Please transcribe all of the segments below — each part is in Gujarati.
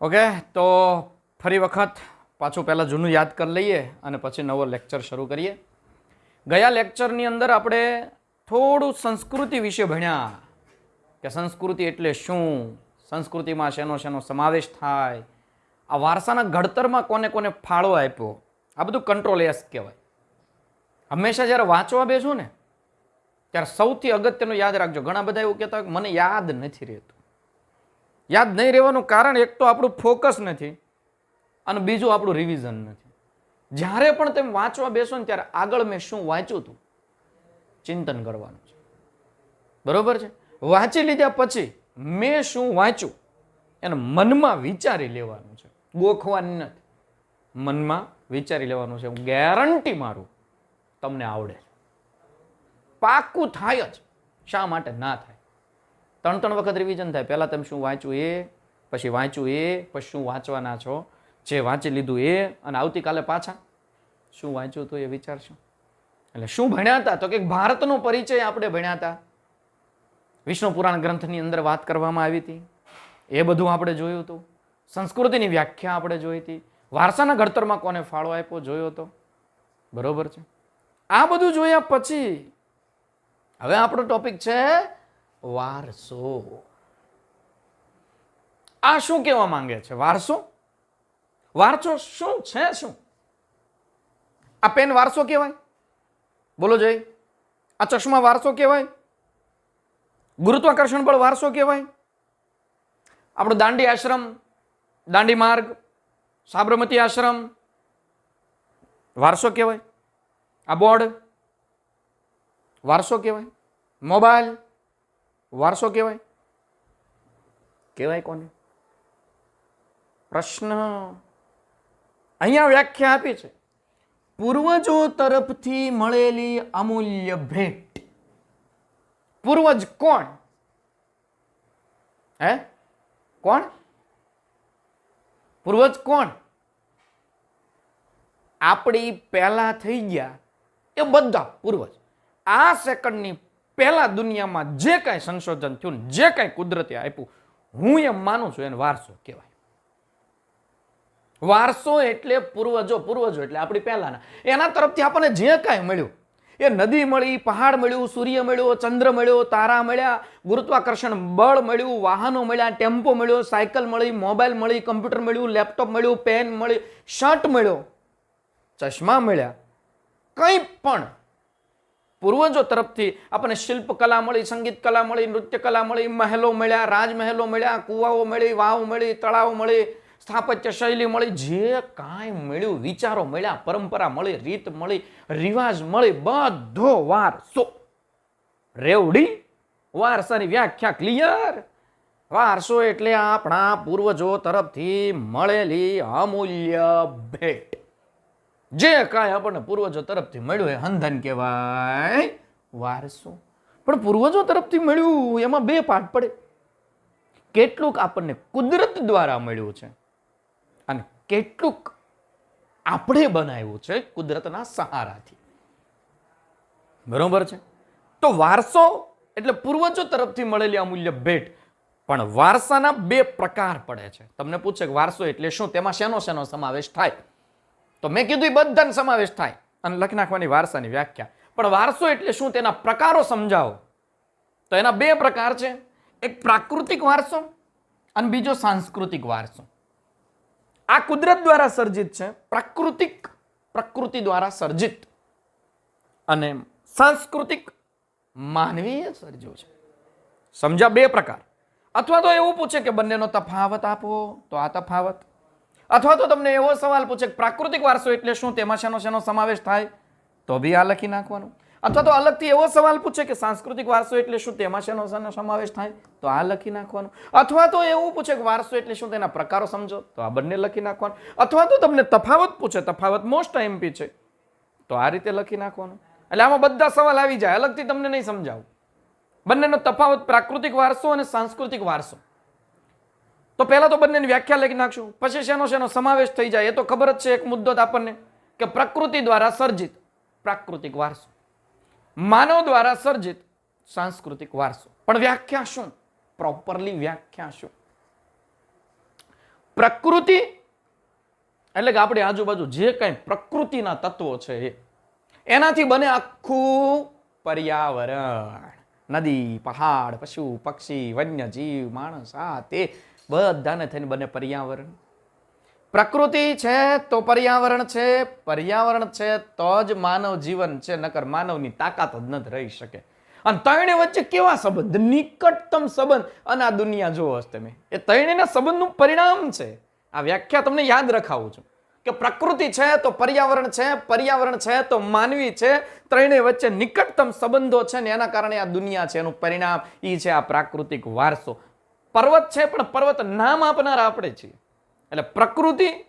ઓકે, તો ફરી વખત પાછું પહેલાં જૂનું યાદ કરી લઈએ અને પછી નવો લેક્ચર શરૂ કરીએ. ગયા લેક્ચરની અંદર આપણે થોડું સંસ્કૃતિ વિશે ભણ્યા કે સંસ્કૃતિ એટલે શું? સંસ્કૃતિમાં શેનો શેનો સમાવેશ થાય? આ વારસાના ઘડતરમાં કોને કોને ફાળો આપ્યો? આ બધું કંટ્રોલ એસ કહેવાય. હંમેશા જ્યારે વાંચવા બેસું ને, ત્યારે સૌથી અગત્યનું યાદ રાખજો. ઘણા બધા એવું કહેતા હોય મને યાદ નથી રહેતું. યાદ નહીં રહેવાનું કારણ એક તો આપણું ફોકસ નથી અને બીજું આપણું રિવિઝન નથી. જ્યારે પણ તમે વાંચવા બેસો ને ત્યારે આગળ મેં શું વાંચ્યું હતું? ચિંતન કરવાનું છે. બરોબર છે? વાંચી લીધા પછી મેં શું વાંચ્યું? એને મનમાં વિચારી લેવાનું છે. ગોખવાનું નથી. મનમાં વિચારી લેવાનું છે. હું ગેરંટી મારું તમને આવડે પાકું થાય જ. શા માટે ના થાય? ત્રણ ત્રણ વખત રિવિઝન થાય. પહેલાં તમે શું વાંચ્યું એ, પછી વાંચ્યું એ, પછી શું વાંચવાના છો? જે વાંચી લીધું એ, અને આવતીકાલે પાછા શું વાંચ્યું હતું એ વિચારશો. એટલે શું ભણ્યા હતા? તો કે ભારતનો પરિચય આપણે ભણ્યા હતા. વિષ્ણુ પુરાણ ગ્રંથની અંદર વાત કરવામાં આવી હતી. એ બધું આપણે જોયું હતું. સંસ્કૃતિની વ્યાખ્યા આપણે જોઈ હતી. વારસાના ઘડતરમાં કોને ફાળો આપ્યો જોયો હતો. બરોબર છે? આ બધું જોયા પછી, હવે આપણો ટોપિક છે વારસો. આ શું કહેવા માંગે છે? વારસો? વારસો શું છે શું? આ પેન વારસો કહેવાય? બોલો જય. આ ચશ્મા વારસો કહેવાય? ગુરુત્વાકર્ષણ બળ વારસો કહેવાય? આપણો દાંડી આશ્રમ, દાંડી માર્ગ, સાબરમતી આશ્રમ વારસો કહેવાય? આ બોર્ડ વારસો કહેવાય? મોબાઈલ વારસો કહેવાય? કહેવાય કોને? પ્રશ્ન અહીંયા વ્યાખ્યા આપી છે. પૂર્વજો તરફથી મળેલી અમૂલ્ય ભેટ. પૂર્વજ કોણ? હે? કોણ? પૂર્વજ કોણ? આપણી પહેલા થઈ ગયા એ બધા પૂર્વજ. આ સેકન્ડની પહેલા દુનિયામાં જે કાંઈ સંશોધન થયું જે કાંઈ કુદરતે આપ્યું, હું એમ માનું છું એને વારસો કહેવાય. વારસો એટલે પૂર્વજો પૂર્વજો એટલે આપણી પહેલાના. એના તરફથી આપણને જે કાંઈ મળ્યું, એ નદી મળી, પહાડ મળ્યું, સૂર્ય મળ્યો, ચંદ્ર મળ્યો, તારા મળ્યા, ગુરુત્વાકર્ષણ બળ મળ્યું, વાહનો મળ્યા, ટેમ્પો મળ્યો, સાયકલ મળી, મોબાઈલ મળી, કમ્પ્યુટર મળ્યું, લેપટોપ મળ્યું, પેન મળી, શર્ટ મળ્યો, ચશ્મા મળ્યા, કંઈ પણ પૂર્વજો તરફથી આપણને શિલ્પકલા મળી, સંગીત કલા મળી, નૃત્ય કલા મળી, મહેલો મળ્યા, રાજમહેલો મળ્યા, કુવાઓ મળી, વાવ મળી, તળાવ મળી, સ્થાપત્ય શૈલી મળી, જે કાંઈ મળ્યું, વિચારો મળ્યા, પરંપરા મળી, રીત મળી, રિવાજ મળી, બધો વારસો રેવડી, વારસાની વ્યાખ્યા ક્લિયર વારસો એટલે આપણા પૂર્વજો તરફથી મળેલી અમૂલ્ય ભેટ. જે કાંઈ આપણને પૂર્વજો તરફથી મળ્યું એ હંધન કહેવાય, વારસો. પણ પૂર્વજો તરફથી મળ્યું, એમાં બે પાઠ પડે. કેટલુંક આપણને કુદરત દ્વારા મળ્યું છે અને કેટલુંક આપણે બનાવ્યું છે કુદરતના સહારાથી. બરોબર છે? તો વારસો એટલે પૂર્વજો તરફથી મળેલી અમૂલ્ય ભેટ. પણ વારસાના બે પ્રકાર પડે છે. તમને પૂછે કે વારસો એટલે શું? તેમાં શેનો શેનો સમાવેશ થાય? તો મેં કીધું એ બધાને સમાવેશ થાય. અને લખી નાખવાની વારસાની વ્યાખ્યા. પણ વારસો એટલે શું? તેના પ્રકારો સમજાવો. તો એના બે પ્રકાર છે. એક પ્રાકૃતિક વારસો અને બીજો સાંસ્કૃતિક વારસો. આ કુદરત દ્વારા સર્જિત છે. પ્રાકૃતિક પ્રકૃતિ દ્વારા સર્જિત. અને સાંસ્કૃતિક માનવીય સર્જ્યો છે. સમજ્યા બે પ્રકાર. અથવા તો એવું પૂછે કે બંનેનો તફાવત આપો, તો આ તફાવત. અથવા તો તમને એવો સવાલ પૂછે કે પ્રાકૃતિક વારસો એટલે શું? તેમાં શેનો શેનો સમાવેશ થાય? તો બી આ લખી નાખવાનું. અથવા તો અલગથી એવો સવાલ પૂછે કે સાંસ્કૃતિક વારસો એટલે શું? તેમાં શેનો શેનો સમાવેશ થાય? તો આ લખી નાખવાનું. અથવા તો એવું પૂછે કે વારસો એટલે શું? તેના પ્રકારો સમજો. તો આ બંને લખી નાખવાનું. અથવા તો તમને તફાવત પૂછે. તફાવત મોસ્ટ એમપી છે. તો આ રીતે લખી નાખવાનું. એટલે આમાં બધા સવાલ આવી જાય. અલગથી તમને નહીં સમજાવું. બંનેનો તફાવત પ્રાકૃતિક વારસો અને સાંસ્કૃતિક વારસો. તો પહેલાં તો બંનેની વ્યાખ્યા લખી નાખશું. પછી શેનો શેનો સમાવેશ થઈ જાય, એ તો ખબર જ છે, એક મુદ્દો આપણને કે પ્રકૃતિ દ્વારા સર્જિત, પ્રાકૃતિક વારસો. માનવ દ્વારા સર્જિત, સાંસ્કૃતિક વારસો. પણ વ્યાખ્યા શું? પ્રોપરલી વ્યાખ્યા શું? પ્રકૃતિ એટલે કે આપણી આજુબાજુ જે કંઈ પ્રકૃતિના તત્વો છે એ, એનાથી બને આખું પર્યાવરણ. નદી, પહાડ, પશુ, પક્ષી, વન્યજીવ, માણસ, આ, તે. બધાને થઈને બને પર્યાવરણ. પ્રકૃતિ છે તો પર્યાવરણ છે પર્યાવરણ છે તો જ માનવ જીવન છે, નકર માનવની તાકાત જ નથી રહી શકે. અને ત્રણે વચ્ચે કેવા સંબંધ? નિકટતમ સંબંધ. અને આ દુનિયા જોવો તમે. એ ત્રણેયના સંબંધનું પરિણામ છે. આ વ્યાખ્યા તમને યાદ રખાવું છું. કે પ્રકૃતિ છે તો પર્યાવરણ છે પર્યાવરણ છે તો માનવી છે. ત્રણેય વચ્ચે નિકટતમ સંબંધો છે ને એના કારણે આ દુનિયા છે એનું પરિણામ. એ છે આ પ્રાકૃતિક વારસો. પર્વત છે, પણ પર્વત નામ આપનાર આપણે છીએ. એટલે પ્રકૃતિ,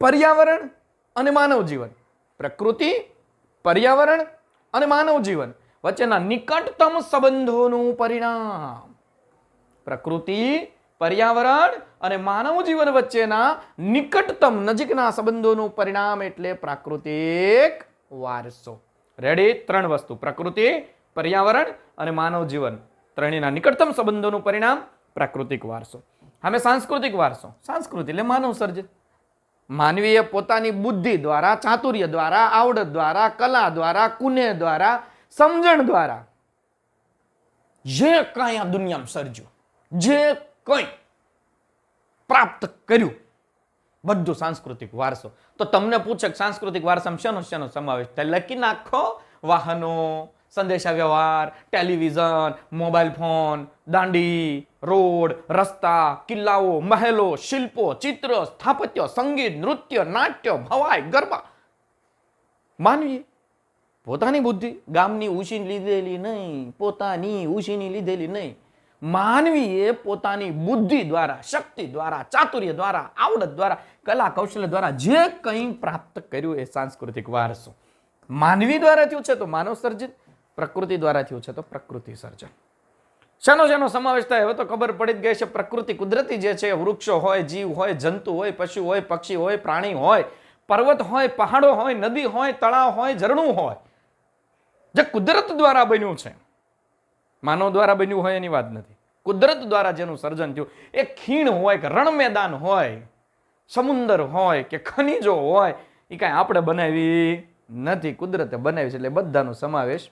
પર્યાવરણ અને માનવ જીવન. પ્રકૃતિ, પર્યાવરણ અને માનવ જીવન. વચ્ચેના નિકટતમ સંબંધોનું પરિણામ. પ્રકૃતિ, પર્યાવરણ અને માનવ જીવન વચ્ચેના નિકટતમ નજીકના સંબંધોનું પરિણામ એટલે પ્રાકૃતિક વારસો. રેડી ત્રણ વસ્તુ. પ્રકૃતિ, પર્યાવરણ અને માનવ જીવન. ત્રણેયના નિકટતમ સંબંધોનું પરિણામ. પ્રાકૃતિક વારસો. હવે સાંસ્કૃતિક વારસો. સાંસ્કૃતિ એટલે માનવ સર્જન. માનવીએ પોતાની બુદ્ધિ દ્વારા, ચાતુર્ય દ્વારા, આવડત દ્વારા, કલા દ્વારા, કુને દ્વારા, સમજણ દ્વારા જે કાંઈ આ દુનિયામાં સર્જ્યું, જે કંઈ પ્રાપ્ત કર્યું, બધું સાંસ્કૃતિક વારસો. તો તમને પૂછે સાંસ્કૃતિક વારસામાં શેનો શેનો સમાવેશ થાય? લખી નાખો વાહનો સંદેશા વ્યવહાર television, mobile phone, Dandi, road, રસ્તા, કિલ્લાઓ, મહેલો, શિલ્પો, ચિત્ર, સ્થાપત્ય, સંગીત, નૃત્ય, નાટ્ય, ભવાઈ, ગરબા. માનવી પોતાની બુદ્ધિ ગામની ઉછીની લીધેલી નહીં, પોતાની ઉછીની લીધેલી નહીં. માનવીએ પોતાની બુદ્ધિ દ્વારા, શક્તિ દ્વારા, ચાતુર્ય દ્વારા, આવડત દ્વારા, કલા કૌશલ્ય દ્વારા જે કંઈ પ્રાપ્ત કર્યું એ સાંસ્કૃતિક વારસો. માનવી દ્વારા થયું છે તો માનવ સર્જિત. પ્રકૃતિ દ્વારા થયું છે તો પ્રકૃતિ સર્જન. શેનો જેનો સમાવેશ થાય. હવે તો ખબર પડી જ ગઈ છે, પ્રકૃતિ કુદરતી જે છે, વૃક્ષો હોય, જીવ હોય, જંતુ હોય, પશુ હોય, પક્ષી હોય, પ્રાણી હોય, પર્વત હોય, પહાડો હોય, નદી હોય, તળાવ હોય, ઝરણું હોય, જે કુદરત દ્વારા બન્યું છે. માનવ દ્વારા બન્યું હોય એની વાત નથી. કુદરત દ્વારા જેનું સર્જન થયું, એ ખીણ હોય કે રણ મેદાન હોય, સમુંદર હોય કે ખનિજો હોય, એ કાંઈ આપણે બનાવી નથી. કુદરતે બનાવી છે એટલે બધાનો સમાવેશ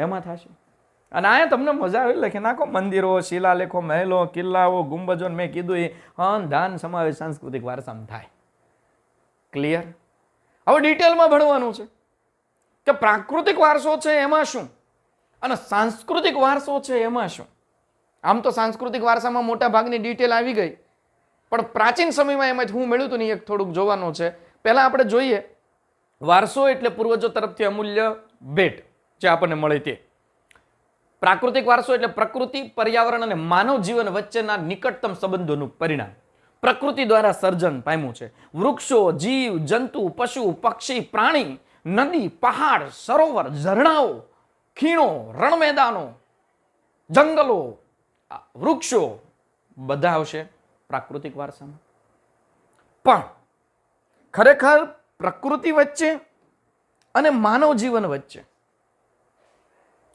એમાં થશે. અને આ તમને મજા આવી લખી નાખો મંદિરો, શિલાલેખો, મહેલો, કિલ્લાઓ ગુંબજો મેં કીધું એ હન ધાન સમાવેશ સાંસ્કૃતિક વારસામાં થાય. ક્લિયર હવે ડિટેલમાં ભણવાનું છે. કે પ્રાકૃતિક વારસો છે એમાં શું? અને સાંસ્કૃતિક વારસો છે એમાં શું? આમ તો સાંસ્કૃતિક વારસામાં મોટા ભાગની ડિટેલ આવી ગઈ. પણ પ્રાચીન સમયમાં એમાં હું મેળ્યું હતું ને એક થોડુંક જોવાનું છે. પહેલાં આપણે જોઈએ. વારસો એટલે પૂર્વજો તરફથી અમૂલ્ય ભેટ. જે આપણને મળે તે. પ્રાકૃતિક વારસો એટલે પ્રકૃતિ, પર્યાવરણ અને માનવ જીવન વચ્ચેના નિકટતમ સંબંધોનું પરિણામ. પ્રકૃતિ દ્વારા સર્જન પામ્યું છે. વૃક્ષો, જીવ, જંતુ, પશુ, પક્ષી, પ્રાણી, નદી, પહાડ, સરોવર, ઝરણાઓ, ખીણો રણ મેદાનો જંગલો વૃક્ષો બધા આવશે પ્રાકૃતિક વારસામાં. પણ ખરેખર પ્રકૃતિ વચ્ચે અને માનવ જીવન વચ્ચે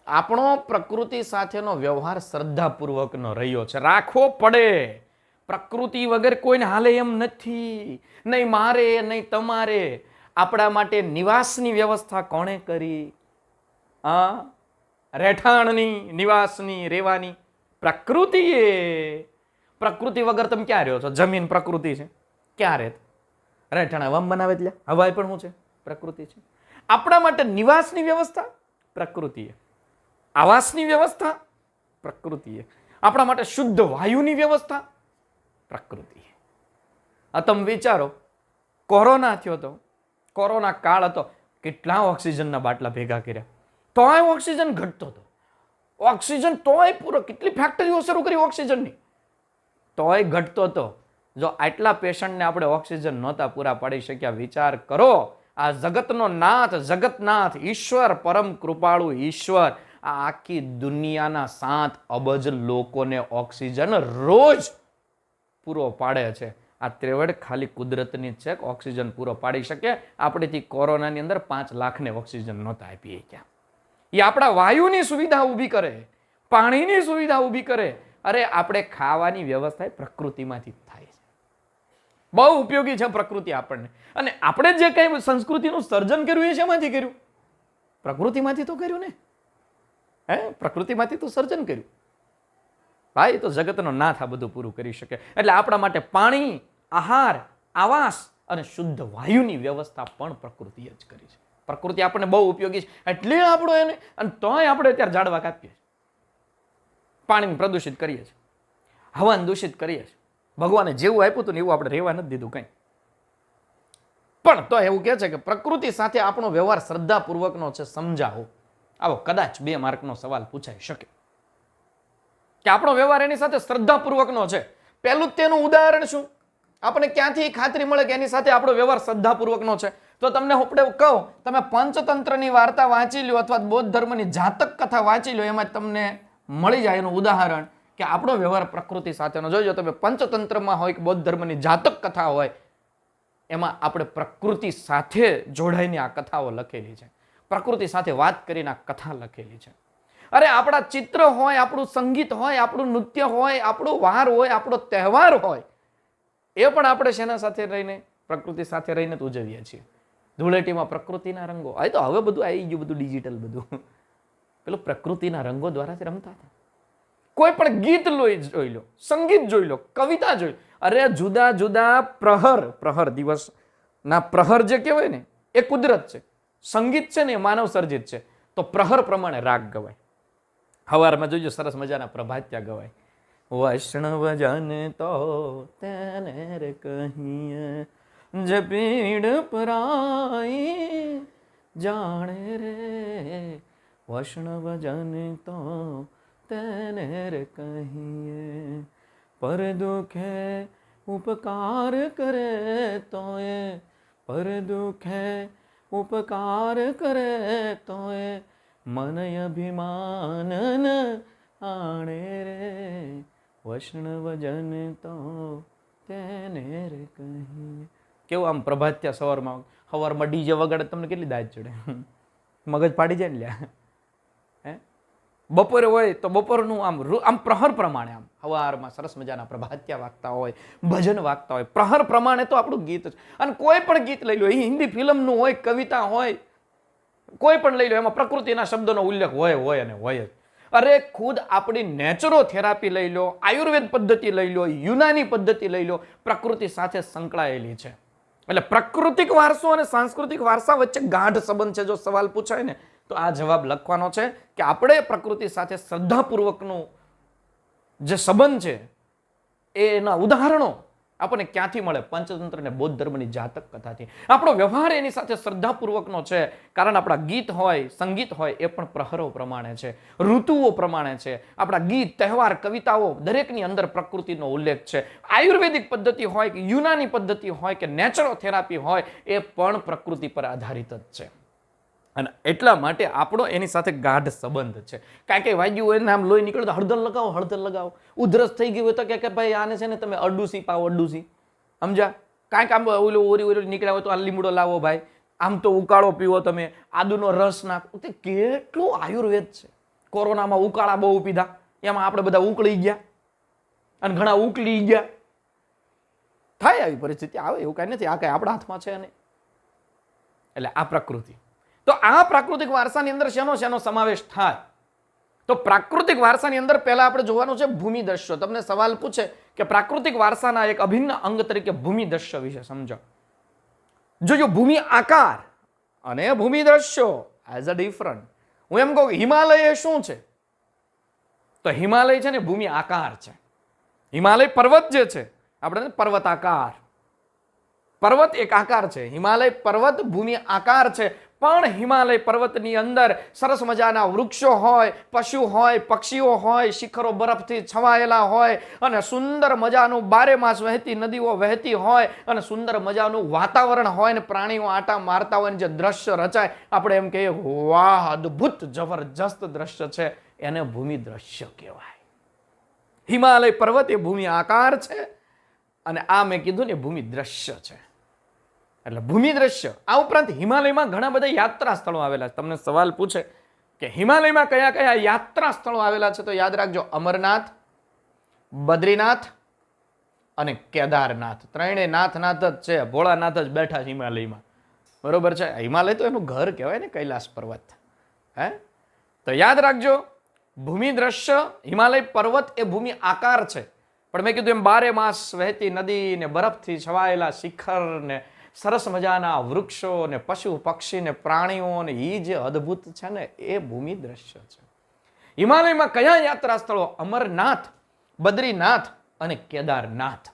આપણો પ્રકૃતિ સાથેનો વ્યવહાર શ્રદ્ધાપૂર્વકનો રહ્યો છે. રાખવો પડે. પ્રકૃતિ વગર કોઈને હાલે એમ નથી. નહીં મારે, નહીં તમારે. આપણા માટે નિવાસની વ્યવસ્થા કોણે કરી? આ રહેઠાણની, નિવાસની, રહેવાની પ્રકૃતિએ પ્રકૃતિ વગર તમે ક્યાં રહ્યો છો? જમીન પ્રકૃતિ છે. ક્યાં રહે રહેઠાણ હવામ બનાવે એટલે? હવાય પણ શું છે? પ્રકૃતિ છે. આપણા માટે નિવાસની વ્યવસ્થા પ્રકૃતિએ આવાસની વ્યવસ્થા, પ્રકૃતિએ. આપણા માટે શુદ્ધ વાયુની વ્યવસ્થા પ્રકૃતિએ આ તમે વિચારો, કોરોના થયો હતો કોરોના કાળ હતો, કેટલા ઓક્સિજનના બાટલા ભેગા કર્યા. તોય ઓક્સિજન ઘટતો હતો. ઓક્સિજન તોય પૂરો, કેટલી ફેક્ટરીઓ શરૂ કરી ઓક્સિજનની? તોય ઘટતો હતો. જો આટલા પેશન્ટને આપણે ઓક્સિજન નહોતા પૂરા પાડી શક્યા, વિચાર કરો, આ જગતનો નાથ, જગતનાથ, ઈશ્વર, પરમ કૃપાળુ ઈશ્વર. આખી દુનિયાના સાત અબજ લોકોને ઓક્સિજન રોજ પૂરો પાડે છે. આ ત્રેવડ ખાલી કુદરતની છે કે ઓક્સિજન પૂરો પાડી શકે. આપણેથી કોરોનાની અંદર પાંચ લાખને ઓક્સિજન નહોતા આપીએ ક્યાં? એ આપણા વાયુની સુવિધા ઊભી કરે, પાણીની સુવિધા ઊભી કરે. અરે, આપણે ખાવાની વ્યવસ્થા પ્રકૃતિમાંથી થાય છે. બહુ ઉપયોગી છે પ્રકૃતિ આપણને. અને આપણે જે કંઈ સંસ્કૃતિનું સર્જન કર્યું એ શેમાંથી કર્યું? પ્રકૃતિમાંથી તો કર્યું ને. હે? પ્રકૃતિમાંથી તો સર્જન કર્યું. ભાઈ, તો જગતનો નાથ આ બધું પૂરું કરી શકે. એટલે આપણા માટે પાણી, આહાર, આવાસ અને શુદ્ધ વાયુની વ્યવસ્થા પણ પ્રકૃતિએ જ કરી છે. પ્રકૃતિ આપણને બહુ ઉપયોગી છે. એટલે આપણો એને, અને તોય આપણે અત્યારે ઝાડવા કાપીએ છીએ. પાણીને પ્રદૂષિત કરીએ છીએ. હવાને દૂષિત કરીએ છીએ. ભગવાને જેવું આપ્યું હતું ને એવું આપણે રહેવા નથી દીધું કંઈ. પણ તો એવું કહે છે કે પ્રકૃતિ સાથે આપણો વ્યવહાર શ્રદ્ધાપૂર્વકનો છે, સમજાવો. આવો કદાચ બે માર્કનો સવાલ પૂછાઈ શકે. કે આપણો વ્યવહાર એની સાથે શ્રદ્ધાપૂર્વકનો છે? પહેલું તેનું ઉદાહરણ શું? આપણે ક્યાંથી ખાતરી મળે કે એની સાથે આપણો વ્યવહાર શ્રદ્ધાપૂર્વકનો છે? તો તમને આપણે કહું, તમે પંચતંત્રની વાર્તા વાંચી લો અથવા બૌદ્ધ ધર્મની જાતક કથા વાંચી લો એમાં તમને મળી જાય એનું ઉદાહરણ કે આપણો વ્યવહાર પ્રકૃતિ સાથેનો. જોજો તમે, પંચતંત્રમાં હોય કે બૌદ્ધ ધર્મની જાતક કથા હોય, એમાં આપણે પ્રકૃતિ સાથે જોડાઈને આ કથાઓ લખેલી છે. પ્રકૃતિ સાથે વાત કરીને આ કથા લખેલી છે. અરે આપણા ચિત્ર હોય, આપણું સંગીત હોય, આપણું નૃત્ય હોય, આપણો વાર હોય, આપણો તહેવાર હોય, એ પણ આપણે શેના સાથે રહીને, પ્રકૃતિ સાથે રહીને જ ઉજવીએ છીએ. ધૂળેટીમાં પ્રકૃતિના રંગો. આ તો હવે બધું આવી ગયું, બધું ડિજિટલ બધું. પેલું પ્રકૃતિના રંગો દ્વારા જ રમતા હતા. કોઈ પણ ગીત લોઈ જોઈ લો, સંગીત જોઈ લો, કવિતા જોઈ અરે જુદા જુદા પ્રહર પ્રહર દિવસના પ્રહર જે કહેવાય ને, એ કુદરત છે. સંગીત છે ને એ માનવ સર્જિત છે. તો પ્રહર પ્રમાણે રાગ ગવાય. હવારમાં જોજો સરસ મજાના પ્રભાત્યા ગવાય. વૈષ્ણવ જન તો તેને રે કહીએ, જે પીડ પરાઈ જાણે રે. વૈષ્ણવ જન તો તેને રે કહીએ, પર દુખે ઉપકાર કરે તોય પર દુખે ઉપકાર કરે તોય મન અભિમાન આણે રે. વૈષ્ણવ જન તો તેને રે કહીએ. કેવું આમ પ્રભાત્યા સવારમાં સવારમાં ડીજે વગાડે તમને કેટલી દાજ ચડે? મગજ પાડી જાય ને લ્યા. બપોરે હોય તો બપોરનું આમ આમ પ્રહર પ્રમાણે આમ. હવારમાં સરસ મજાના પ્રભાત્યા વાગતા હોય, ભજન વાગતા હોય. પ્રહર પ્રમાણે તો આપણું ગીત અને કોઈ પણ ગીત લઈ લો, એ હિન્દી ફિલ્મનું હોય, કવિતા હોય, કોઈ પણ લઈ લો, એમાં પ્રકૃતિના શબ્દોનો ઉલ્લેખ હોય હોય અને હોય જ. અરે ખુદ આપણી નેચરો થેરાપી લઈ લો, આયુર્વેદ પદ્ધતિ લઈ લો, યુનાની પદ્ધતિ લઈ લો, પ્રકૃતિ સાથે સંકળાયેલી છે. એટલે પ્રાકૃતિક વારસો અને સાંસ્કૃતિક વારસા વચ્ચે ગાઢ સંબંધ છે, જો સવાલ પૂછાય ને, તો આ જવાબ લખવાનો છે કે આપણે પ્રકૃતિ સાથે શ્રદ્ધાપૂર્વકનું જે સંબંધ છે, એના ઉદાહરણો આપણને ક્યાંથી મળે? પંચતંત્ર અને બૌદ્ધ ધર્મની જાતક કથાથી. આપણો વ્યવહાર એની સાથે શ્રદ્ધાપૂર્વકનો છે. કારણ આપણા ગીત હોય, સંગીત હોય, એ પણ પ્રહરો પ્રમાણે છે. ઋતુઓ પ્રમાણે છે. આપણા ગીત, તહેવાર, કવિતાઓ દરેકની અંદર પ્રકૃતિનો ઉલ્લેખ છે. આયુર્વેદિક પદ્ધતિ હોય કે યુનાની પદ્ધતિ હોય કે નેચરોથેરાપી હોય, એ પણ પ્રકૃતિ પર આધારિત જ છે. અને એટલા માટે આપણો એની સાથે ગાઢ સંબંધ છે. કાંઈ કંઈ વાગ્યું હોય ને આમ લોહી નીકળે તો હળદર લગાવો હળદર લગાવો. ઉધરસ થઈ ગયું હોય તો કે ભાઈ આને છે ને તમે અડુસી, પાવો અડુસી. સમજા કાંઈક આમ ઓલું ઓરી ઓરી નીકળ્યા હોય તો આ લીમડો લાવો ભાઈ. આમ તો ઉકાળો પીવો તમે. આદુનો રસ નાખો. તે કેટલું આયુર્વેદ છે. કોરોનામાં ઉકાળા બહુ પીધા. એમાં આપણે બધા ઉકળી ગયા. અને ઘણા ઉકળી ગયા. થાય આવી પરિસ્થિતિ. આવે એવું કાંઈ નથી. આ કાંઈ આપણા હાથમાં છે નહીં. એટલે આ પ્રકૃતિ. તો આ પ્રાકૃતિક વારસાની અંદર શેનો શેનો સમાવેશ થાય? તો પ્રાકૃતિક વારસાની અંદર પહેલા આપણે જોવાનું છે ભૂમિ દ્રશ્યો તમને સવાલ પૂછે કે પ્રાકૃતિક વારસાના એક અભિન્ન અંગ તરીકે ભૂમિ દ્રશ્ય વિશે સમજો. જોજો ભૂમિ આકાર અને ભૂમિ દ્રશ્યો એઝ અ ડિફરન્ટ હું એમ કહું હિમાલય એ શું છે? તો હિમાલય છે ને ભૂમિ આકાર છે. હિમાલય પર્વત જે છે આપણે પર્વતાકાર. પર્વત એક આકાર છે. હિમાલય પર્વત ભૂમિ આકાર છે. પણ હિમાલય પર્વતની અંદર સરસ મજાના વૃક્ષો હોય, પશુ હોય, પક્ષીઓ હોય, શિખરો બરફથી છવાયેલા હોય અને સુંદર મજાનું બારે માસ વહેતી નદીઓ વહેતી હોય અને સુંદર મજાનું વાતાવરણ હોય ને પ્રાણીઓ આટા મારતા હોય ને જે દ્રશ્ય રચાય, આપણે એમ કહીએ વાહ, અદ્ભુત, જબરજસ્ત દ્રશ્ય છે. એને ભૂમિ દ્રશ્ય કહેવાય. હિમાલય પર્વત એ ભૂમિ આકાર છે અને આ મેં કીધું ને ભૂમિ દ્રશ્ય છે. એટલે ભૂમિ દ્રશ્ય. આ ઉપરાંત હિમાલયમાં ઘણા બધા યાત્રા સ્થળો આવેલા છે. તમને સવાલ પૂછે કે હિમાલયમાં કયા કયા યાત્રા સ્થળો આવેલા છે તો યાદ રાખજો અમરનાથ, બદ્રીનાથ અને કેદારનાથ. ત્રણેય નાથ નાથ જ છે. ભોળાનાથ જ બેઠા છે હિમાલયમાં. બરોબર છે? હિમાલય તો એનું ઘર કહેવાય ને, કૈલાસ પર્વત. હે? તો યાદ રાખજો, ભૂમિ દ્રશ્ય, હિમાલય પર્વત એ ભૂમિ આકાર છે. પણ મેં કીધું એમ બારે માસ વહેતી નદી ને બરફથી છવાયેલા શિખર ને સરસ મજાના વૃક્ષો ને પશુ, પક્ષી ને પ્રાણીઓ ને એ જે અદ્ભુત છે ને, એ ભૂમિ દ્રશ્ય છે. હિમાલયમાં કયા યાત્રા સ્થળો? અમરનાથ, બદ્રીનાથ અને કેદારનાથ.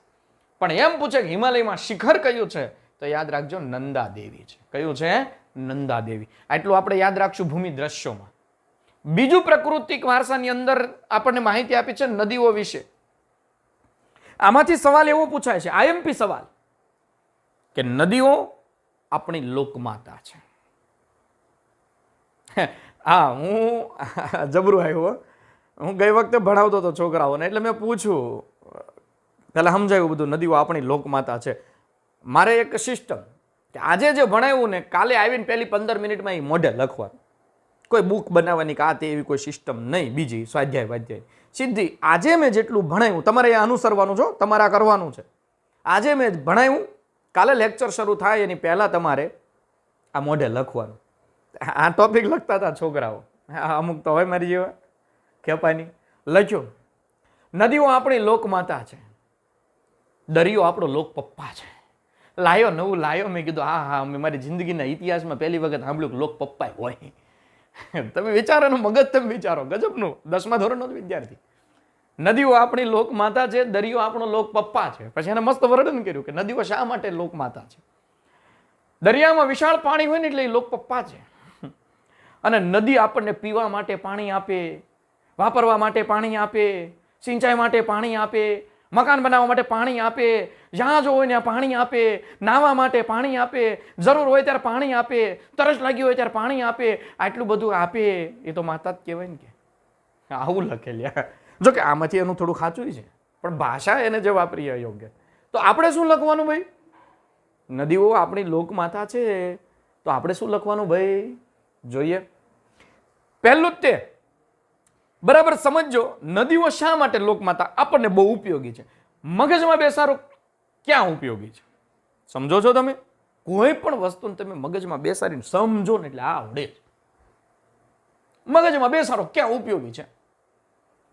પણ એમ પૂછે કે હિમાલયમાં શિખર કયું છે? તો યાદ રાખજો નંદા દેવી છે. કયું છે? નંદા દેવી આટલું આપણે યાદ રાખશું ભૂમિ દ્રશ્યોમાં. બીજું પ્રાકૃતિક વારસાની અંદર આપણને માહિતી આપી છે નદીઓ વિશે. આમાંથી સવાલ એવો પૂછાય છે આઈએમપી સવાલ. કે નદીઓ આપણી લોકમાતા છે. હા, હું જબરું આવ્યો, હો. ગઈ વખતે ભણાવતો હતો છોકરાઓને, એટલે મેં પૂછ્યું, પહેલાં સમજાયું બધું, નદીઓ આપણી લોકમાતા છે. મારે એક સિસ્ટમ કે આજે જે ભણાવ્યું ને, કાલે આવીને પહેલી પંદર મિનિટમાં એ મોઢે લખવાનું. કોઈ બુક બનાવવાની કે આ તે એવી કોઈ સિસ્ટમ નહીં, બીજી, સ્વાધ્યાય, વાધ્યાય. સીધી, આજે મેં જેટલું ભણાવ્યું, તમારે એ અનુસરવાનું છો તમારે આ કરવાનું છે. આજે મેં ભણાવ્યું કાલે લેક્ચર શરૂ થાય એની પહેલાં તમારે આ મોઢે લખવાનું. આ ટોપિક લખતા હતા છોકરાઓ. અમુક તો હોય મારી જેવા. ખેપાની. લખ્યો. નદીઓ આપણી લોકમાતા છે. દરિયો આપણો લોક પપ્પા છે. લાયો, નવું લાયો. મેં કીધું, હા હા મેં મારી જિંદગીના ઇતિહાસમાં પહેલી વખત સાંભળ્યું લોક પપ્પા હોય. તમે વિચારો મગજ તમે વિચારો. ગજબનું. દસમા ધોરણનો જ વિદ્યાર્થી. નદીઓ આપણી લોકમાતા છે, દરિયો આપણો લોક પપ્પા છે. પછી એને મસ્ત વર્ણન કર્યું કે નદીઓ શા માટે લોકમાતા છે? દરિયામાં વિશાળ પાણી હોય ને એટલે એ લોક પપ્પા છે. અને નદી આપણને પીવા માટે પાણી આપે, વાપરવા માટે પાણી આપે, સિંચાઈ માટે પાણી આપે, મકાન બનાવવા માટે પાણી આપે, જ્યાં જો હોય ત્યાં પાણી આપે, નાહવા માટે પાણી આપે, જરૂર હોય ત્યારે પાણી આપે, તરસ લાગી હોય ત્યારે પાણી આપે, આટલું બધું આપે, એ તો માતા જ કહેવાય ને કે. આવું લખેલ્યા જો કે આમાંથી એનું થોડું ખાચું છે, પણ ભાષા એને જે વાપરીએ યોગ્ય. તો આપણે શું લખવાનું ભાઈ? નદીઓ આપણી લોકમાતા છે, તો આપણે શું લખવાનું ભાઈ? જોઈએ. પહેલું જ તે. બરાબર સમજો નદીઓ શા માટે લોકમાતા આપણને બહુ ઉપયોગી છે? મગજમાં બેસારો ક્યાં ઉપયોગી છે? સમજો છો તમે? કોઈ પણ વસ્તુને તમે મગજમાં બેસાડીને સમજો ને એટલે આ આવડે મગજમાં બેસારો ક્યાં ઉપયોગી છે?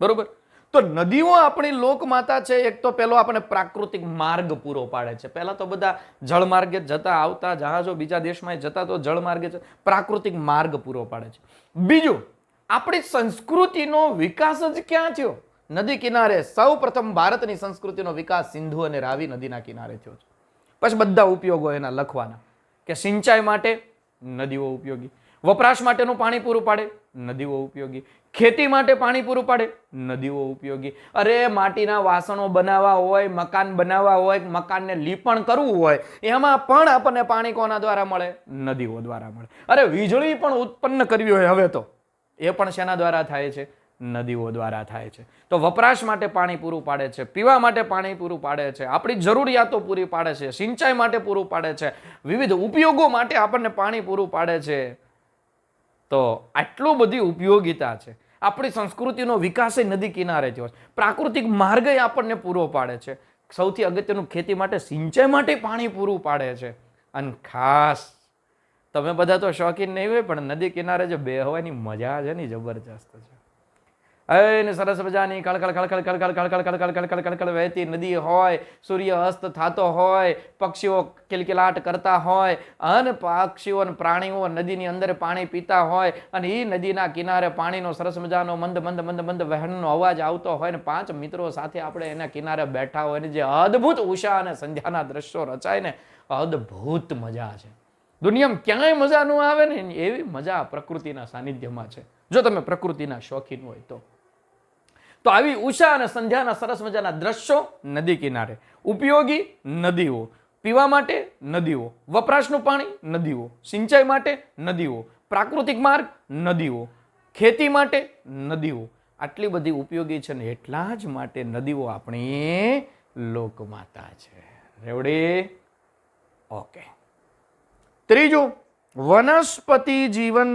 બરોબર? તો નદીઓ આપણી લોકમાતા છે, એક તો પેલો આપણે પ્રાકૃતિક માર્ગ પૂરો પાડે છે. પહેલા તો બધા જળમાર્ગે જતા આવતા, જહાજો બીજા દેશમાં જતા તો જળમાર્ગે જ- પ્રાકૃતિક માર્ગ પૂરો પાડે છે. બીજું, આપણી સંસ્કૃતિનો વિકાસ જ ક્યાં થયો? નદી કિનારે સૌ પ્રથમ ભારતની સંસ્કૃતિનો વિકાસ સિંધુ અને રાવી નદીના કિનારે થયો છે. પછી બધા ઉપયોગો એના લખવાના કે સિંચાઈ માટે નદીઓ ઉપયોગી, વપરાશ માટેનું પાણી પૂરું પાડે, નદીઓ ઉપયોગી ખેતી માટે પાણી પૂરું પાડે. નદીઓ ઉપયોગી. અરે, માટીના વાસણો બનાવવા હોય, મકાન બનાવવા હોય, મકાનને લીપણ કરવું હોય, એમાં પણ આપણને પાણી કોના દ્વારા મળે? નદીઓ દ્વારા મળે. અરે, વીજળી પણ ઉત્પન્ન કરવી હોય હવે તો. એ પણ શેના દ્વારા થાય છે? નદીઓ દ્વારા થાય છે. તો વપરાશ માટે પાણી પૂરું પાડે છે, પીવા માટે પાણી પૂરું પાડે છે, આપણી જરૂરિયાતો પૂરી પાડે છે, સિંચાઈ માટે પૂરું પાડે છે, વિવિધ ઉપયોગો માટે આપણને પાણી પૂરું પાડે છે. તો આટલું બધી ઉપયોગિતા છે. આપણી સંસ્કૃતિનો વિકાસ એ નદી કિનારે થયો છે. પ્રાકૃતિક માર્ગ એ આપણને પૂરો પાડે છે. સૌથી અગત્યનું ખેતી માટે સિંચાઈ માટે પાણી પૂરું પાડે છે. અને ખાસ, તમે બધા તો શોખીન નહીં હોય, પણ નદી કિનારે જે બેહવાની મજા છે ને જબરજસ્ત છે. એને સરસ મજાની કળકળ કળકળ કળકળ કળકળ કળકળ કળકળ કળકળ વહેતી નદી હોય સૂર્ય અસ્ત થતો હોય પક્ષીઓ કિલકિલાટ કરતા હોય અને પક્ષીઓ અને પ્રાણીઓ નદીની અંદર પાણી પીતા હોય અને એ નદીના કિનારે પાણીનો સરસ મજાનો મંદ મંદ મંદ મંદ વહેણનો અવાજ આવતો હોય ને પાંચ મિત્રો સાથે આપણે એના કિનારે બેઠા હોય ને જે અદ્ભુત ઉષા અને સંધ્યાના દ્રશ્યો રચાય ને અદ્ભુત મજા છે દુનિયામાં ક્યાંય મજા ન આવે ને એવી મજા પ્રકૃતિના સાનિધ્યમાં છે જો તમે પ્રકૃતિના શોખીન હોય તો તો આવી ઉષા અને સંધ્યાના સરસ મજાના દ્રશ્યો નદી કિનારે. ઉપયોગી નદીઓ. પીવા માટે નદીઓ. વપરાશનું પાણી નદીઓ. સિંચાઈ માટે નદીઓ. પ્રાકૃતિક માર્ગ નદીઓ. ખેતી માટે નદીઓ. આટલી બધી ઉપયોગી છે ને એટલા જ માટે નદીઓ આપણી લોકમાતા છે. રેવડી ઓકે ત્રીજું, વનસ્પતિ જીવન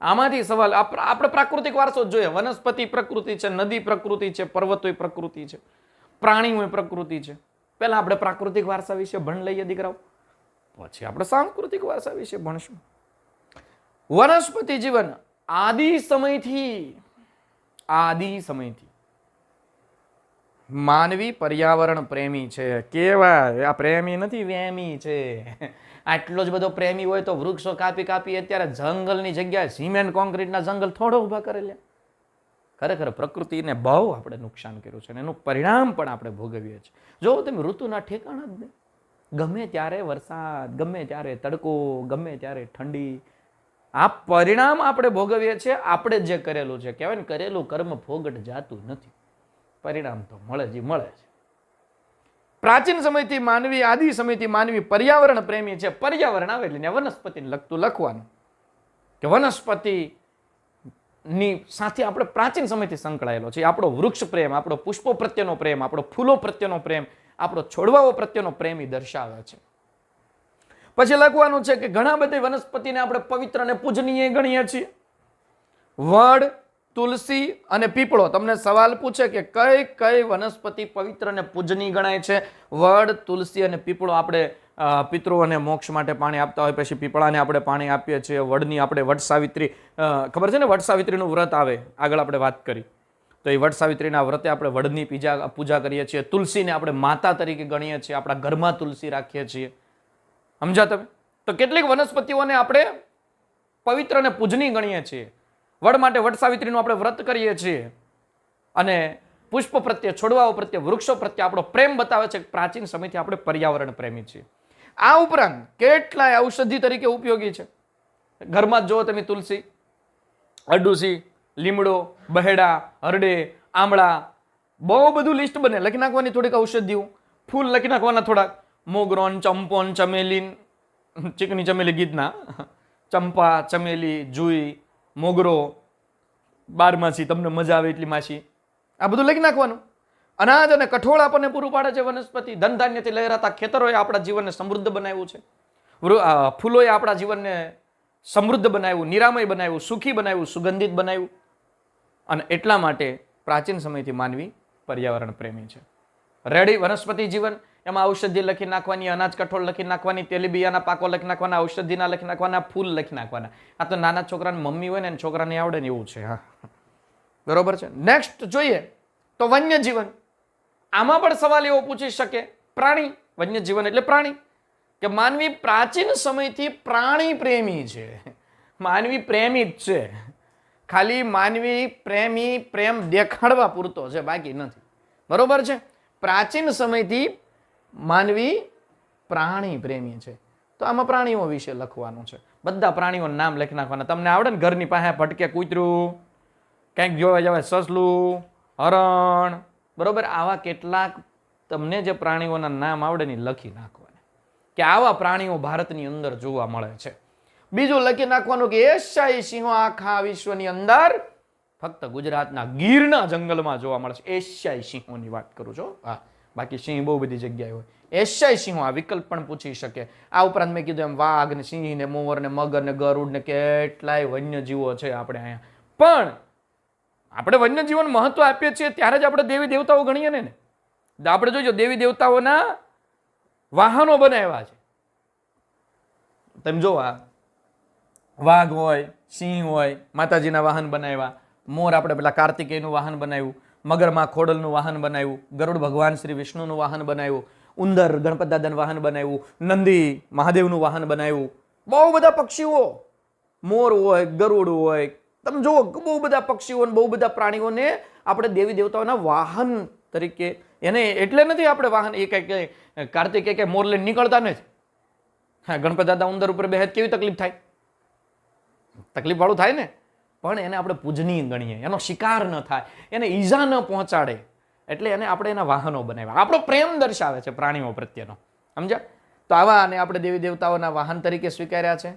આમાંથી સવાલ, આપ- આપણે પ્રાકૃતિક વારસો જોઈએ. વનસ્પતિ પ્રકૃતિ છે, નદી પ્રકૃતિ છે, પર્વતો પ્રકૃતિ છે પ્રાણીઓની પ્રકૃતિ છે. પહેલા આપણે પ્રાકૃતિક વારસા વિશે ભણ લઈએ દીકરાઓ. પછી આપણે સાંસ્કૃતિક વારસા વિશે ભણશું. વનસ્પતિ જીવન આદિ સમયથી આદિ સમયથી. માનવી પર્યાવરણ પ્રેમી છે. કેવા? આ પ્રેમી નથી, વેમી છે. આટલો જ બધો પ્રેમી હોય તો વૃક્ષો કાપી કાપી અત્યારે જંગલની જગ્યાએ સિમેન્ટ, કોન્ક્રીટના જંગલ થોડો ઊભા કરેલા ખરેખર પ્રકૃતિને બહુ આપણે નુકસાન કર્યું છે અને એનું પરિણામ પણ આપણે ભોગવીએ છીએ. જો તમે ઋતુના ઠેકાણા જ નહીં, ગમે ત્યારે વરસાદ, ગમે ત્યારે તડકો, ગમે ત્યારે ઠંડી, આ પરિણામ આપણે ભોગવીએ છીએ, આપણે જ કરેલું છે. કહેવાય ને, કરેલું કર્મ ભોગટ જાતું નથી. પરિણામ તો મળે જ મળે છે પ્રાચીન સમયથી માનવી, આદિ સમયથી માનવી પર્યાવરણ પ્રેમી છે. પર્યાવરણ આવે એટલે વનસ્પતિને લગતું લખવાનું. કે વનસ્પતિ ની સાથે આપણે પ્રાચીન સમયથી સંકળાયેલો છે. આપણો વૃક્ષ પ્રેમ, આપણો પુષ્પો પ્રત્યેનો પ્રેમ, આપણો ફૂલો પ્રત્યેનો પ્રેમ, આપણો છોડવાઓ પ્રત્યેનો પ્રેમ દર્શાવે છે. પછી લખવાનું છે કે ઘણા બધી વનસ્પતિને આપણે પવિત્ર અને પૂજનીય ગણીએ છીએ. વડ તુલસી અને પીપળો. તમને સવાલ પૂછે કે કઈ કઈ વનસ્પતિ પવિત્ર અને પૂજની ગણાય છે? વડ, તુલસી અને પીપળો આપણે પિતૃઓને મોક્ષ માટે પાણી આપતા હોય, પછી પીપળાને આપણે પાણી આપીએ છીએ, વડની આપણે વટ સાવિત્રી ખબર છે ને વટ સાવિત્રીનું વ્રત આવે? આગળ આપણે વાત કરી. તો એ વટ સાવિત્રીના વ્રતે આપણે વડની પૂજા પૂજા કરીએ છીએ. તુલસીને આપણે માતા તરીકે ગણીએ છીએ, આપણા ઘરમાં તુલસી રાખીએ છીએ. સમજા તમે? તો કેટલીક વનસ્પતિઓને આપણે પવિત્ર અને પૂજની ગણીએ છીએ. વડ માટે વટ સાવિત્રીનું આપણે વ્રત કરીએ છીએ. અને પુષ્પ પ્રત્યે, છોડવાઓ પ્રત્યે, વૃક્ષો પ્રત્યે આપણો પ્રેમ બતાવે છે કે પ્રાચીન સમયથી આપણે પર્યાવરણ પ્રેમી છીએ. આ ઉપરાંત કેટલાય ઔષધિ તરીકે ઉપયોગી છે. ઘરમાં જ જુઓ તમે તુલસી, અડુસી, લીમડો, બહેડા, હરડે, આમળા, બહુ બધું લિસ્ટ બને. લખી નાખવાની થોડીક ઔષધિઓ. ફૂલ લખી નાખવાના થોડાક. મોગરોન, ચંપોન, ચમેલીન ચીકની ચમેલી ગીતના. ચંપા, ચમેલી, જુઈ મોગરો, બારમાસી, તમને મજા આવે એટલી માસી. આ બધું લખી નાખવાનું. અનાજ અને કઠોળ આપણને પૂરું પાડે છે વનસ્પતિ. ધન ધાન્યથી લહેરાતા ખેતરોએ આપણા જીવનને સમૃદ્ધ બનાવ્યું છે. ફૂલોએ આપણા જીવનને સમૃદ્ધ બનાવ્યું, નિરામય બનાવ્યું, સુખી બનાવ્યું, સુગંધિત બનાવ્યું. અને એટલા માટે પ્રાચીન સમયથી માનવી પર્યાવરણ પ્રેમી છે. રેડી વનસ્પતિ જીવન. એમાં ઔષધિ લખી નાખવાની, અનાજ કઠોળ લખી નાખવાની, તેલીબિયાના પાકો લખી નાખવાના, ઔષધિના લખી નાખવાના, ફૂલ લખી નાખવાના. આ તો નાના છોકરાની મમ્મી હોય ને છોકરાને આવડે ને એવું છે, હા. બરોબર છે? નેક્સ્ટ જોઈએ તો વન્ય જીવન આમાં પણ સવાલ એવો પૂછી શકે. પ્રાણી વન્ય જીવન એટલે પ્રાણી. કે માનવી પ્રાચીન સમયથી પ્રાણી પ્રેમી છે. માનવી પ્રેમી જ છે. ખાલી માનવી પ્રેમી પ્રેમ દેખાડવા પૂરતો છે, બાકી નથી. બરોબર છે? પ્રાચીન સમયથી માનવી પ્રાણી પ્રેમી છે. તો આમાં પ્રાણીઓ વિશે લખવાનું છે. બધા પ્રાણીઓના નામ લખી નાખવાના. તમને આવડે ને ઘરની પાસે ભટકે કૂતરું, કંઈક જોવા જવાય સસલું, હરણ. બરોબર? આવા કેટલાક તમને જે પ્રાણીઓના નામ આવડે ને લખી નાખવાના. કે આવા પ્રાણીઓ ભારતની અંદર જોવા મળે છે. બીજું લખી નાખવાનું કે એશિયાઈ સિંહો આખા વિશ્વની અંદર ફક્ત ગુજરાતના ગીરના જંગલમાં જોવા મળે છે. એશિયાઈ સિંહોની વાત કરું છું. હા. બાકી સિંહ બહુ બધી જગ્યાએ હોય. એશિયાઈ સિંહો આ વિકલ્પ પણ પૂછી શકે. આ ઉપરાંત મેં કીધું એમ વાઘ ને સિંહ ને મોર ને મગર ને ગરુડ ને કેટલાય વન્યજીવો છે આપણે અહીંયા. પણ આપણે વન્યજીવન મહત્વ આપીએ છીએ ત્યારે જ આપણે દેવી દેવતાઓ ગણીએ ને. આપણે જોજો, દેવી દેવતાઓના વાહનો બનાવ્યા છે. તમે જો આ. વાઘ હોય, સિંહ હોય, માતાજીના વાહન બનાવ્યા. મોર આપણે પેલા કાર્તિકેયનું વાહન બનાવ્યું. મગરમાં ખોડલનું વાહન બનાવ્યું, ગરુડ ભગવાન શ્રી વિષ્ણુનું વાહન બનાવ્યું, ઉંદર ગણપત દાદાનું વાહન બનાવ્યું, નંદી મહાદેવનું વાહન બનાવ્યું. બહુ બધા પક્ષીઓ. મોર હોય, ગરુડ હોય, તમે જુઓ, બહુ બધા પક્ષીઓ બહુ બધા પ્રાણીઓને આપણે દેવી દેવતાઓના વાહન તરીકે, એને એટલે નથી આપણે વાહન, એ કંઈક કાર્તિકે કે મોર લઈને નીકળતા નથી. હા, ગણપત દાદા ઉંદર ઉપર બેહત કેવી તકલીફ થાય? તકલીફ વાળું થાય ને? પણ એને આપણે પૂજનીય ગણીએ. એનો શિકાર ન થાય. એને ઈજા ન પહોંચાડે. એટલે એને આપણે એના વાહનો બનાવ્યા. આપણો પ્રેમ દર્શાવે છે પ્રાણીઓ પ્રત્યેનો. સમજ્યા? તો આવા અને આપણે દેવી દેવતાઓના વાહન તરીકે સ્વીકાર્યા છે.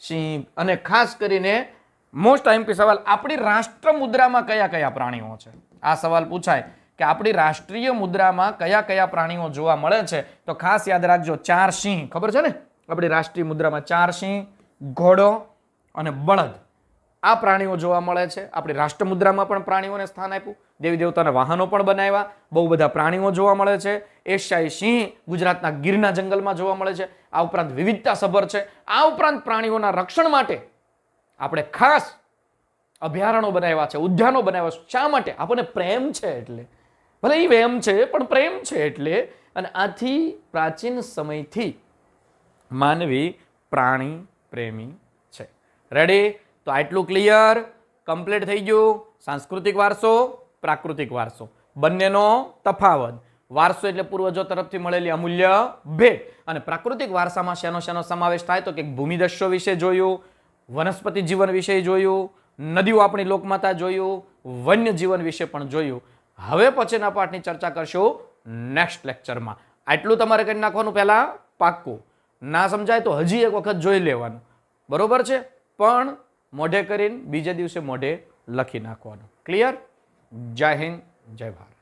સિંહ અને ખાસ કરીને મોસ્ટ આઈમપી સવાલ, આપણી રાષ્ટ્ર મુદ્રામાં કયા કયા પ્રાણીઓ છે? આ સવાલ પૂછાય કે આપણી રાષ્ટ્રીય મુદ્રામાં કયા કયા પ્રાણીઓ જોવા મળે છે? તો ખાસ યાદ રાખજો, ચાર સિંહ. ખબર છે ને? આપણી રાષ્ટ્રીય મુદ્રામાં ચાર સિંહ, ઘોડો અને બળદ. આ પ્રાણીઓ જોવા મળે છે. આપણી રાષ્ટ્ર મુદ્રામાં પણ પ્રાણીઓને સ્થાન આપ્યું. દેવી દેવતાના વાહનો પણ બનાવ્યા. બહુ બધા પ્રાણીઓ જોવા મળે છે. એશિયાઈ સિંહ ગુજરાતના ગીરના જંગલમાં જોવા મળે છે. આ ઉપરાંત વિવિધતા સભર છે. આ ઉપરાંત પ્રાણીઓના રક્ષણ માટે આપણે ખાસ અભયારણો બનાવ્યા છે, ઉદ્યાનો બનાવ્યા છે. શા માટે? આપણને પ્રેમ છે એટલે. ભલે એ વેમ છે, પણ પ્રેમ છે એટલે. અને આથી પ્રાચીન સમયથી માનવી પ્રાણી પ્રેમી છે. રેડી તો આટલું ક્લિયર કમ્પ્લીટ થઈ ગયું. સાંસ્કૃતિક વારસો, પ્રાકૃતિક વારસો. બંનેનો તફાવત. વારસો એટલે પૂર્વજો તરફથી મળેલી અમૂલ્ય ભેટ. અને પ્રાકૃતિક વારસામાં શેનો શેનો સમાવેશ થાય તો કે ભૂમિદસ્યો વિશે જોયું, વનસ્પતિ જીવન વિશે જોયું, નદીઓ આપણી લોકમાતા જોયું, વન્ય જીવન વિશે પણ જોયું. હવે પછીના પાઠની ચર્ચા કરશું નેક્સ્ટ લેક્ચરમાં આટલું તમારે કરી નાખવાનું પહેલાં પાક્કું. ના સમજાય તો હજી એક વખત જોઈ લેવાનું. બરોબર છે? પણ મોઢે કરીને બીજે દિવસે મોઢે લખી નાખવાનું. ક્લિયર જય હિન્દ જય ભારત.